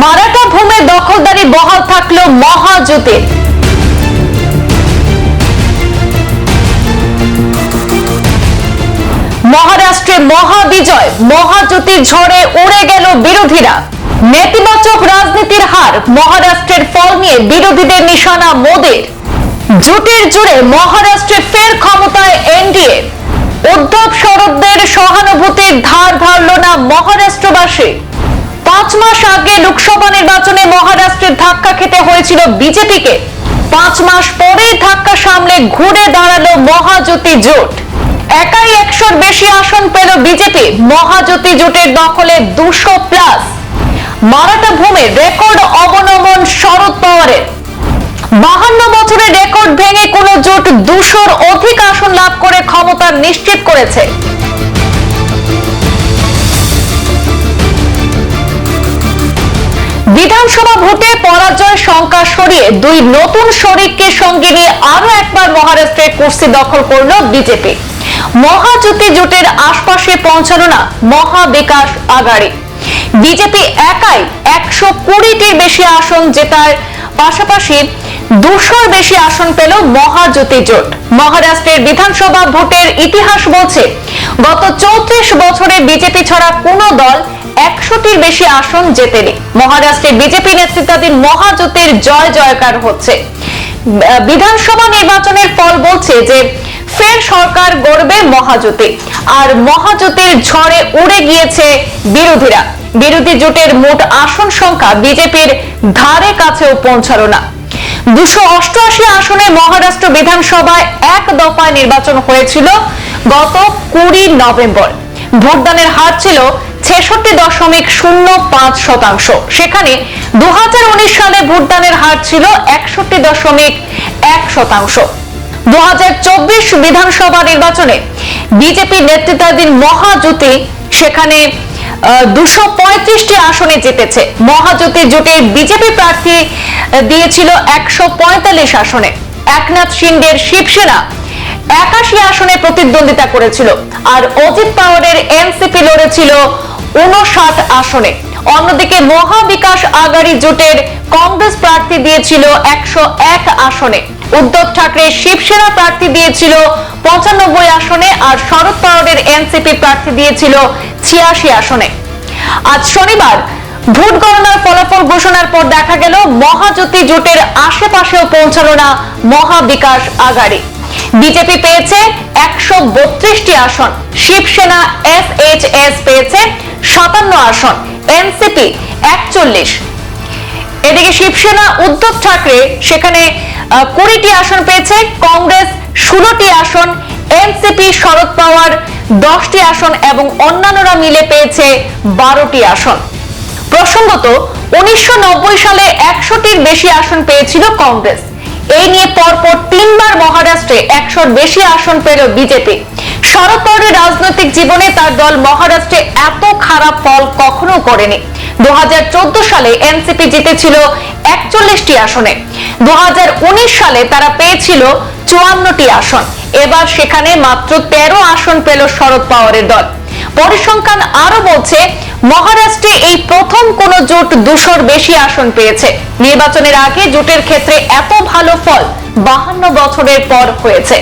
মারাঠা ভূমে দখলদারি বহাল থাকল মহাজোটের মহারাষ্ট্রে মহাবিজয়, মহাজ্যোতির ঝড়ে উড়ে গেল বিরোধীরা। নেতিবাচক রাজনীতির হার মহারাষ্ট্রের ফল নিয়ে বিরোধীদের নিশানা মোদের। জোটের জুড়ে মহারাষ্ট্রে ফের ক্ষমতায় এনডিএ। উদ্ধব শরদদের সহানুভূতির ধার ধারল না মহারাষ্ট্রবাসী। পাঁচ মাস আগে লোকসভা নির্বাচনে মহারাষ্ট্রের ধাক্কা খেতে হয়েছিল বিজেপিকে। পাঁচ মাস পরেই ধাক্কা সামলে ঘুরে দাঁড়াল মহাজ্যোতি জোট। একাই একশোর বেশি আসন পেল বিজেপি, মহাজ্যোতি জোটের দখলে দুশো প্লাস। মারাঠা ভূমে রেকর্ড অবনমন শরদ পাওয়ারের। বাহান্ন বছরের রেকর্ড ভেঙে কোন জোট দুশোর অধিক আসন লাভ করে ক্ষমতা নিশ্চিত করেছে। বিধানসভা ভোটে পরাজয় শঙ্কা সরিয়ে দুই নতুন শরিককে সঙ্গে নিয়ে আরও একবার মহারাষ্ট্রে কুর্সি দখল করল বিজেপি। মহাজ্যোতি জোটের আশপাশে পৌঁছালো না মহা বিকাশ আগাড়ি। বিজেপি একাই একশো কুড়িটির বেশি আসন জেতার পাশাপাশি দুশোর বেশি আসন পেল মহাজ্যোতি জোট। মহারাষ্ট্রের বিধানসভা ভোটের ইতিহাস বলছে, গত চৌত্রিশ বছরে বিজেপি ছাড়া কোনো দল একশোটির বেশি আসন জেতেনি। মহারাষ্ট্রে বিজেপি নেতৃত্বাধীন মহাজোটের জয় জয়কার হচ্ছে। বিধানসভা নির্বাচনের ফল বলছে যে, ফের সরকার গড়বে মহাজোটে আর মহাজোটের ঝড়ে উড়ে গিয়েছে বিরোধীরা। বিরোধী জোটের মোট আসন সংখ্যা বিজেপির ধারে কাছেও পৌঁছালো না। দুশো অষ্টআশি আসনে মহারাষ্ট্র বিধানসভায় এক দফায় নির্বাচন হয়েছিল গত কুড়ি নভেম্বর। ভোটদানের হার ছিল ছেষট্টি দশমিক শূন্য পাঁচ শতাংশ। সেখানে দু হাজার উনিশ সালে ভোটদানের হার ছিল একষট্টি দশমিক এক শতাংশ। দু হাজার চব্বিশ বিধানসভা নির্বাচনে বিজেপি নেতৃত্বাধীন মহাজোটী সেখানে দুশো পঁয়ত্রিশটি আসনে জিতেছে। মহাজ্যোতি জোটের বিজেপি প্রার্থী দিয়েছিল একশো পঁয়তাল্লিশ আসনে। একনাথ সিংহের শিবসেনা একাশি আসনে প্রতিদ্বন্দ্বিতা করেছিল। আর অজিত পাওয়ারের এনসিপি লড়েছিল উনষাট আসনে। অন্যদিকে মহাবিকাশ আগাড়ি জোটের কংগ্রেস প্রার্থী দিয়েছিল একশো এক আসনে। উদ্ধব ঠাকরে শিবসেনা প্রার্থী দিয়েছিল পঁচানব্বই আসনে আর শরদ পাওয়ারের এনসিপি প্রার্থী দিয়েছিল ছিয়াশি আসনে। আজ শনিবার ভোট গণনার ফলাফল ঘোষণার পর দেখা গেল, মহাজ্যোতি জোটের আশেপাশেও পৌঁছালো না মহাবিকাশ আগাড়ি বিজেপি পেয়েছে একশো বত্রিশটি আসন, শিবসেনা, এস এইচ এস পেয়েছে সাতান্ন আসন এনসিপি একচল্লিশ। এদিকে শিবসেনা, উদ্ধব ঠাকরে সেখানে কুড়িটি আসন পেয়েছে, কংগ্রেস ষোলোটি আসন এনসিপি শরদ পাওয়ার দশটি আসন এবং অন্যান্যরা মিলে পেয়েছে বারোটি আসন। প্রসঙ্গত, উনিশশো নব্বই সালে একশোটির বেশি আসন পেয়েছিল কংগ্রেস। এই নিয়ে পরপর তিনবার মহারাষ্ট্রে একশোর বেশি আসন পেল বিজেপি। শরদ পাওয়ারের রাজনৈতিক জীবনে তার দল মহারাষ্ট্রে এত খারাপ ফল কখনো করেনি। দু হাজার চোদ্দ সালে এনসিপি জিতেছিল একচল্লিশটি আসনে। দু হাজার উনিশ সালে তারা পেয়েছিল চুয়ান্নটি আসন। এবার সেখানে মাত্র তেরো আসন পেল শরদ পাওয়ারের দল। পরিসংখ্যান আরও বলছে, মহারাষ্ট্রে এই প্রথম কোন জোট দুশোর বেশি আসন পেয়েছে। নির্বাচনের আগে জোটের ক্ষেত্রে এত ভালো ফল বাহান্ন বছরের পর হয়েছে।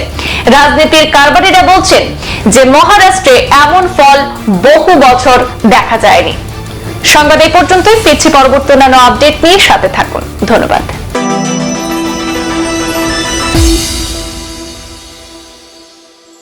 রাজনীতির কারবারিরা বলছেন যে, মহারাষ্ট্রে এমন ফল বহু বছর দেখা যায়নি। সংবাদ এই পর্যন্তই, ফিরছি পরবর্তী অন্যান্য আপডেট নিয়ে সাথে থাকুন। ধন্যবাদ।